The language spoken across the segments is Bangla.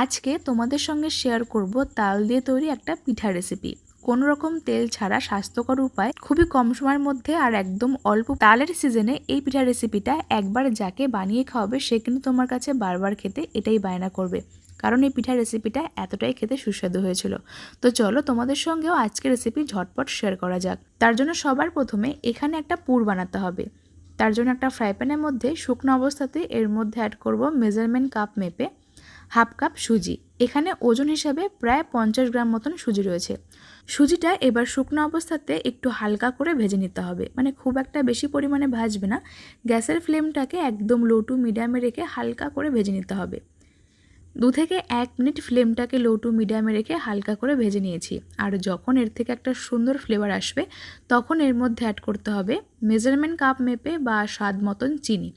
আজকে তোমাদের সঙ্গে শেয়ার করব তাল দিয়ে তৈরি একটা পিঠা রেসিপি কোনো রকম তেল ছাড়া স্বাস্থ্যকর উপায় খুবই কম সময়ের মধ্যে আর একদম অল্প তালের সিজনে এই পিঠা রেসিপিটা একবার যাকে বানিয়ে খাওয়াবে, সে কিন্তু তোমার কাছে বারবার খেতে এটাই বায়না করবে। কারণ এই পিঠা রেসিপিটা এতটাই খেতে সুস্বাদু হয়েছিল। তো চলো তোমাদের সঙ্গেও আজকে রেসিপি ঝটপট শেয়ার করা যাক। তার জন্য সবার প্রথমে এখানে একটা পুর বানাতে হবে। তার জন্য একটা ফ্রাই প্যানের মধ্যে শুকনো অবস্থাতে এর মধ্যে অ্যাড করব মেজারমেন্ট কাপ মেপে হাফ কাপ সুজি। এখানে ওজন হিসাবে প্রায় পঞ্চাশ গ্রাম মতন সুজি রয়েছে। সুজিটা এবার শুকনো অবস্থাতে একটু হালকা করে ভেজে নিতে হবে। মানে খুব একটা বেশি পরিমাণে ভাজবে না। গ্যাসের ফ্লেমটাকে একদম লো টু মিডিয়ামে রেখে হালকা করে ভেজে নিতে হবে। দু থেকে এক মিনিট ফ্লেমটাকে লো টু মিডিয়ামে রেখে হালকা করে ভেজে নিয়েছি। আর যখন এর থেকে একটা সুন্দর ফ্লেভার আসবে, তখন এর মধ্যে অ্যাড করতে হবে মেজারমেন্ট কাপ মেপে বা স্বাদ মতন চিনি।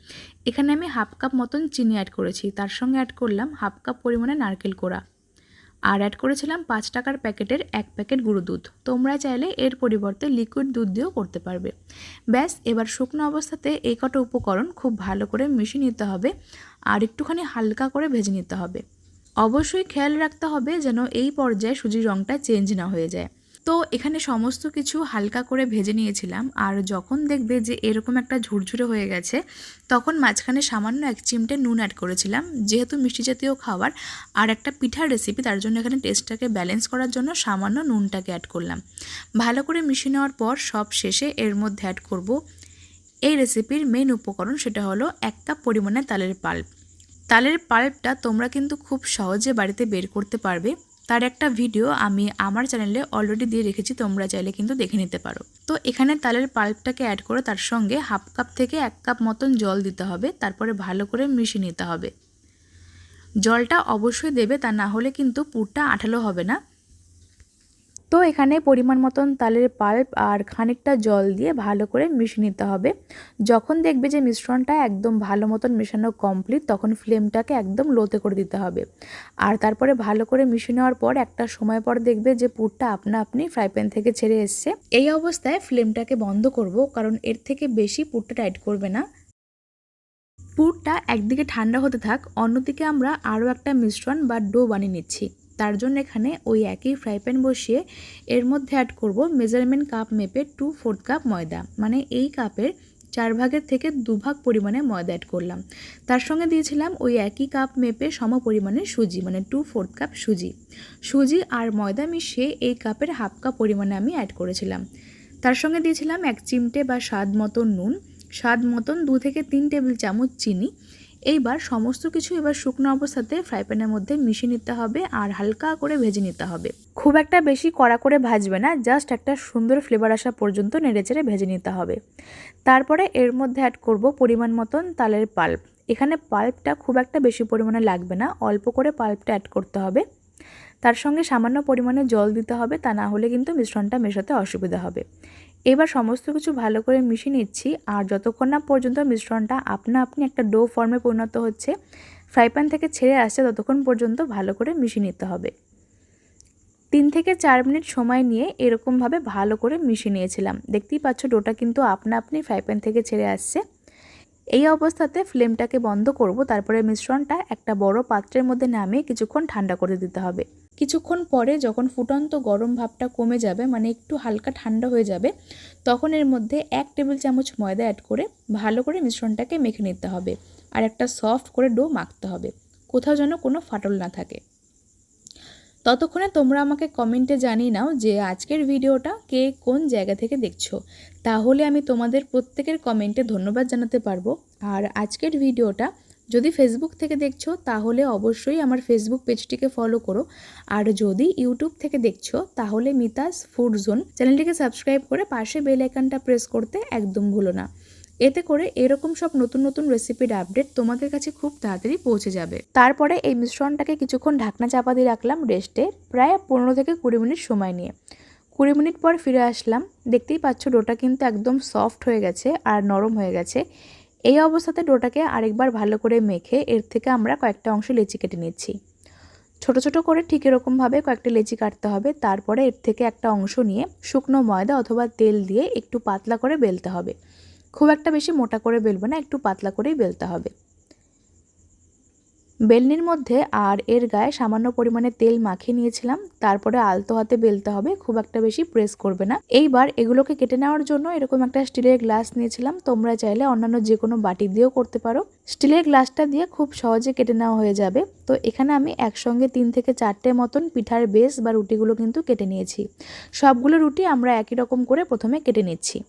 এখানে আমি হাফ কাপ মতন চিনি অ্যাড করেছি। তার সঙ্গে অ্যাড করলাম হাফ কাপ পরিমাণে নারকেল কোড়া। আর অ্যাড করেছিলাম পাঁচ টাকার প্যাকেটের এক প্যাকেট গুঁড়ো দুধ। তোমরা চাইলে এর পরিবর্তে লিকুইড দুধ দিয়েও করতে পারবে। ব্যাস, এবার শুকনো অবস্থাতে এই কটা উপকরণ খুব ভালো করে মিশিয়ে নিতে হবে আর একটুখানি হালকা করে ভেজে নিতে হবে। অবশ্যই খেয়াল রাখতে হবে যেন এই পর্যায়ে সুজির রঙটা চেঞ্জ না হয়ে যায়। তো এখানে সমস্ত কিছু হালকা করে ভেজে নিয়েছিলাম। আর যখন দেখবে যে এরকম একটা ঝুরঝুরে হয়ে গেছে, তখন মাঝখানে সামান্য এক চিমটে নুন অ্যাড করেছিলাম। যেহেতু মিষ্টি জাতীয় খাবার আর একটা পিঠার রেসিপি তার জন্য এখানে টেস্টটাকে ব্যালেন্স করার জন্য সামান্য নুনটাকে অ্যাড করলাম। ভালো করে মিশিয়ে নেওয়ার পর সব শেষে এর মধ্যে অ্যাড করব এই রেসিপির মেন উপকরণ, সেটা হলো এক কাপ পরিমাণে তালের পাল্প। তালের পাল্পটা তোমরা কিন্তু খুব সহজে বাড়িতে বের করতে পারবে। তার একটা ভিডিও আমি আমার চ্যানেলে অলরেডি দিয়ে রেখেছি, তোমরা চাইলে কিন্তু দেখে নিতে পারো। তো এখানে তালের পাল্পটাকে অ্যাড করে তার সঙ্গে হাফ কাপ থেকে এক কাপ মতন জল দিতে হবে, তারপরে ভালো করে মিশিয়ে নিতে হবে। জলটা অবশ্যই দেবে, তা না হলে কিন্তু পুরটা আঠালো হবে না। তো এখানে পরিমাণ মতন তালের পাল্প আর খানিকটা জল দিয়ে ভালো করে মিশিয়ে নিতে হবে। যখন দেখবে যে মিশ্রণটা একদম ভালো মতন মেশানো কমপ্লিট তখন ফ্লেমটাকে একদম লোতে করে দিতে হবে। আর তারপরে ভালো করে মিশিয়ে নেওয়ার পর একটা সময় পর দেখবে যে পুরটা আপনা আপনি ফ্রাই প্যান থেকে ছেড়ে এসছে। এই অবস্থায় ফ্লেমটাকে বন্ধ করব কারণ এর থেকে বেশি পুরটা টাইট করবে না। পুরটা একদিকে ঠান্ডা হতে থাক, অন্যদিকে আমরা আরও একটা মিশ্রণ বা ডো বানিয়ে নিচ্ছি। তার জন্য এখানে ওই একই ফ্রাই প্যান বসিয়ে এর মধ্যে অ্যাড করব মেজারমেন্ট কাপ মেপে টু ফোর্থ কাপ ময়দা। মানে এই কাপের চার ভাগের থেকে দুভাগ পরিমাণে ময়দা অ্যাড করলাম। তার সঙ্গে দিয়েছিলাম ওই একই কাপ মেপে সম পরিমাণে সুজি মানে টু ফোর্থ কাপ সুজি। সুজি আর ময়দা মিশিয়ে এই কাপের হাফ কাপ পরিমাণে আমি অ্যাড করেছিলাম। তার সঙ্গে দিয়েছিলাম এক চিমটে বা স্বাদ মতন নুন। স্বাদ মতন দু থেকে তিন টেবিল চামচ চিনি। এইবার সমস্ত কিছু এবার শুকনো অবস্থাতে ফ্রাই প্যানের মধ্যে মিশিয়ে নিতে হবে আর হালকা করে ভেজে নিতে হবে। খুব একটা বেশি কড়া করে ভাজবে না জাস্ট একটা সুন্দর ফ্লেভার আসা পর্যন্ত নেড়েচেড়ে ভেজে নিতে হবে। তারপরে এর মধ্যে অ্যাড করব পরিমাণ মতন তালের পাল্প এখানে পাল্পটা খুব একটা বেশি পরিমাণে লাগবে না, অল্প করে পাল্পটা অ্যাড করতে হবে। তার সঙ্গে সামান্য পরিমাণে জল দিতে হবে, তা না হলে কিন্তু মিশ্রণটা মেশাতে অসুবিধা হবে। এবার সমস্ত কিছু ভালো করে মিশিয়ে নিচ্ছি, আর যতক্ষণ না পর্যন্ত মিশ্রণটা আপনা আপনি একটা ডো ফর্মে পরিণত হচ্ছে, ফ্রাই প্যান থেকে ছেড়ে আসছে, ততক্ষণ পর্যন্ত ভালো করে মিশিয়ে নিতে হবে। তিন থেকে চার মিনিট সময় নিয়ে এরকমভাবে ভালো করে মিশিয়ে নিয়েছিলাম। দেখতেই পাচ্ছ ডোটা কিন্তু আপনা আপনি ফ্রাই প্যান থেকে ছেড়ে আসছে। এই অবস্থাতে ফ্লেমটাকে বন্ধ করব, তারপরে মিশ্রণটা একটা বড় পাত্রের মধ্যে নামিয়ে কিছুক্ষণ ঠান্ডা করে দিতে হবে। কিছুক্ষণ পরে যখন ফুটন্ত গরম ভাবটা কমে যাবে মানে একটু হালকা ঠান্ডা হয়ে যাবে, তখন এর মধ্যে এক টেবিল চামচ ময়দা অ্যাড করে ভালো করে মিশ্রণটাকে মেখে নিতে হবে। আর একটা সফট করে ডো মাখতে হবে। কোথাও যেন কোনো ফাটল না থাকে। ততক্ষণে তোমরা আমাকে কমেন্টে জানিয়ে নাও যে আজকের ভিডিওটা কে কোন জায়গা থেকে দেখছ। তাহলে আমি তোমাদের প্রত্যেকের কমেন্টে ধন্যবাদ জানাতে পারব। আর আজকের ভিডিওটা যদি ফেসবুক থেকে দেখছ, তাহলে অবশ্যই আমার ফেসবুক পেজটিকে ফলো করো। আর যদি ইউটিউব থেকে দেখছ, তাহলে মিতাস ফুড জোন চ্যানেলটিকে সাবস্ক্রাইব করে পাশে বেল আইকনটা প্রেস করতে একদম ভুলো না। এতে করে এরকম সব নতুন নতুন রেসিপির আপডেট তোমাদের কাছে খুব তাড়াতাড়ি পৌঁছে যাবে। তারপরে এই মিশ্রণটাকে কিছুক্ষণ ঢাকনা চাপা দিয়ে রাখলাম রেস্টে প্রায় পনেরো থেকে কুড়ি মিনিট সময় নিয়ে। কুড়ি মিনিট পর ফিরে আসলাম, দেখতেই পাচ্ছ ডোটা কিন্তু একদম সফট হয়ে গেছে আর নরম হয়ে গেছে। এই অবস্থাতে ডোটাকে আরেকবার ভালো করে মেখে এর থেকে আমরা কয়েকটা অংশ লেচি কেটে নিচ্ছি। ছোট ছোট করে ঠিক এরকমভাবে কয়েকটা লেচি কাটতে হবে, তারপরে এর থেকে একটা অংশ নিয়ে শুকনো ময়দা অথবা তেল দিয়ে একটু পাতলা করে বেলতে হবে। খুব একটা বেশি মোটা করে বেলবো না, একটু পাতলা করেই বেলতে হবে। বেলনির মধ্যে আর এর গায়ে সামান্য পরিমাণে তেল মাখিয়ে নিয়েছিলাম, তারপরে আলতো হাতে বেলতে হবে, খুব একটা বেশি প্রেস করবে না। এইবার এগুলোকে কেটে নেওয়ার জন্য এরকম একটা স্টিলের গ্লাস নিয়েছিলাম, তোমরা চাইলে অন্যান্য যে কোনো বাটি দিয়েও করতে পারো। স্টিলের গ্লাসটা দিয়ে খুব সহজে কেটে নেওয়া হয়ে যাবে। তো এখানে আমি একসঙ্গে তিন থেকে চারটে মতন পিঠার বেস বা রুটিগুলো কিন্তু কেটে নিয়েছি। সবগুলো রুটি আমরা একই রকম করে প্রথমে কেটে নিচ্ছি।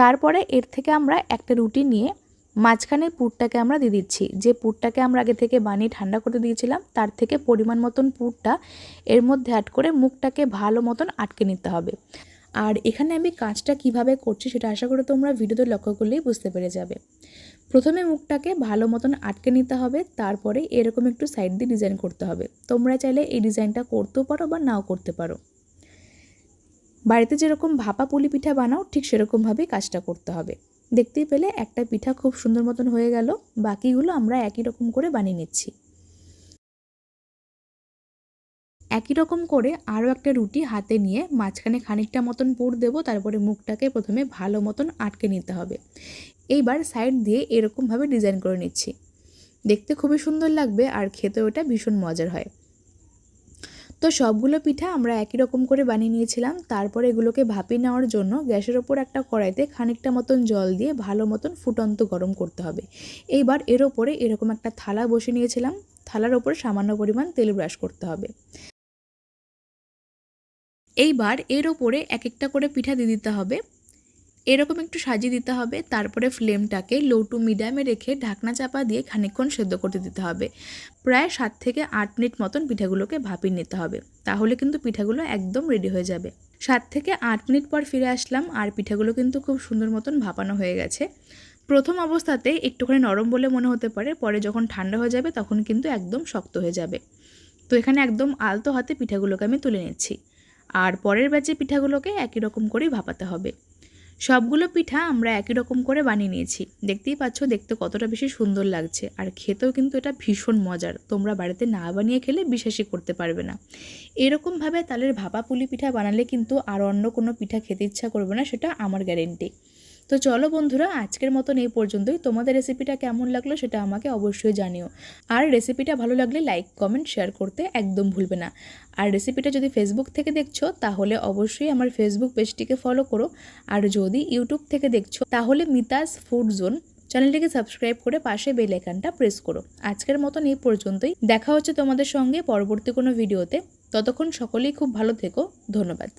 তারপরে এর থেকে আমরা একটা রুটি নিয়ে মাঝখানের পুরটাকে আমরা দিয়ে দিচ্ছি। যে পুরটাকে আমরা আগে থেকে বানিয়ে ঠান্ডা করতে দিয়েছিলাম, তার থেকে পরিমাণ মতন পুরটা এর মধ্যে অ্যাড করে মুখটাকে ভালো মতন আটকে নিতে হবে। আর এখানে আমি কাজটা কীভাবে করছি সেটা আশা করি তোমরা ভিডিওতে লক্ষ্য করলেই বুঝতে পেরে যাবে। প্রথমে মুখটাকে ভালো মতন আটকে নিতে হবে, তারপরে এরকম একটু সাইড দিয়ে ডিজাইন করতে হবে। তোমরা চাইলে এই ডিজাইনটা করতেও পারো বা নাও করতে পারো। বাড়িতে যেরকম ভাপা পুলি পিঠা বানাও, ঠিক সেরকমভাবেই কাজটা করতে হবে। দেখতেই পেলে একটা পিঠা খুব সুন্দর মতন হয়ে গেল, বাকিগুলো আমরা একই রকম করে বানিয়ে নিচ্ছি। একই রকম করে আরও একটা রুটি হাতে নিয়ে মাঝখানে খানিকটা মতন পুর দেবো, তারপরে মুখটাকে প্রথমে ভালো মতন আটকে নিতে হবে। এইবার সাইড দিয়ে এরকমভাবে ডিজাইন করে নিচ্ছি। দেখতে খুবই সুন্দর লাগবে আর খেতে ওটা ভীষণ মজার হয়। তো সবগুলো পিঠা আমরা একই রকম করে বানিয়ে নিয়েছিলাম। তারপর এগুলোকে ভাপি নেওয়ার জন্য গ্যাসের ওপর একটা কড়াইতে খানিকটা মতন জল দিয়ে ভালো মতন ফুটন্ত গরম করতে হবে। এইবার এর ওপরে এরকম একটা থালা বসে নিয়েছিলাম। থালার ওপরে সামান্য পরিমাণ তেল ব্রাশ করতে হবে। এইবার এর ওপরে এক একটা করে পিঠা দিয়ে দিতে হবে। এরকম একটু সাজিয়ে দিতে হবে। তারপরে ফ্লেমটাকে লো টু মিডিয়ামে রেখে ঢাকনা চাপা দিয়ে খানিকক্ষণ সেদ্ধ করতে দিতে হবে। প্রায় সাত থেকে আট মিনিট মতন পিঠাগুলোকে ভাপিয়ে নিতে হবে। তাহলে কিন্তু পিঠাগুলো একদম রেডি হয়ে যাবে। সাত থেকে আট মিনিট পর ফিরে আসলাম আর পিঠাগুলো কিন্তু খুব সুন্দর মতন ভাপানো হয়ে গেছে। প্রথম অবস্থাতে একটুখানি নরম বলে মনে হতে পারে, পরে যখন ঠান্ডা হয়ে যাবে তখন কিন্তু একদম শক্ত হয়ে যাবে। তো এখানে একদম আলতো হাতে পিঠাগুলোকে আমি তুলে নিচ্ছি। আর পরের ব্যাচে পিঠাগুলোকে একই রকম করেই ভাপাতে হবে। সবগুলো পিঠা আমরা একই রকম করে বানিয়ে নিয়েছি। দেখতেই পাচ্ছ, দেখতে কতটা বেশি সুন্দর লাগছে। আর খেতেও কিন্তু এটা ভীষণ মজার। তোমরা বাড়িতে না বানিয়ে খেলে বিশ্বাসই করতে পারবে না। এরকমভাবে তালের ভাপা পুলি পিঠা বানালে কিন্তু আর অন্য কোনো পিঠা খেতে ইচ্ছা করবে না, সেটা আমার গ্যারেন্টি তো চলো বন্ধুরা, আজকের মতন এই পর্যন্তই। তোমাদের রেসিপিটা কেমন লাগল সেটা আমাকে অবশ্যই জানিও। আর রেসিপিটা ভালো লাগলে লাইক কমেন্ট শেয়ার করতে একদম ভুলবে না। আর রেসিপিটা যদি ফেসবুক থেকে দেখছ, তাহলে অবশ্যই আমার ফেসবুক পেজটিকে ফলো করো। আর যদি ইউটিউব থেকে দেখছ, তাহলে মিতাস ফুড জোন চ্যানেলটিকে সাবস্ক্রাইব করে পাশে বেল আইকনটা প্রেস করো। আজকের মতন এই পর্যন্তই। দেখা হচ্ছে তোমাদের সঙ্গে পরবর্তী কোনো ভিডিওতে ততক্ষণ সকলেই খুব ভালো থেকো। ধন্যবাদ।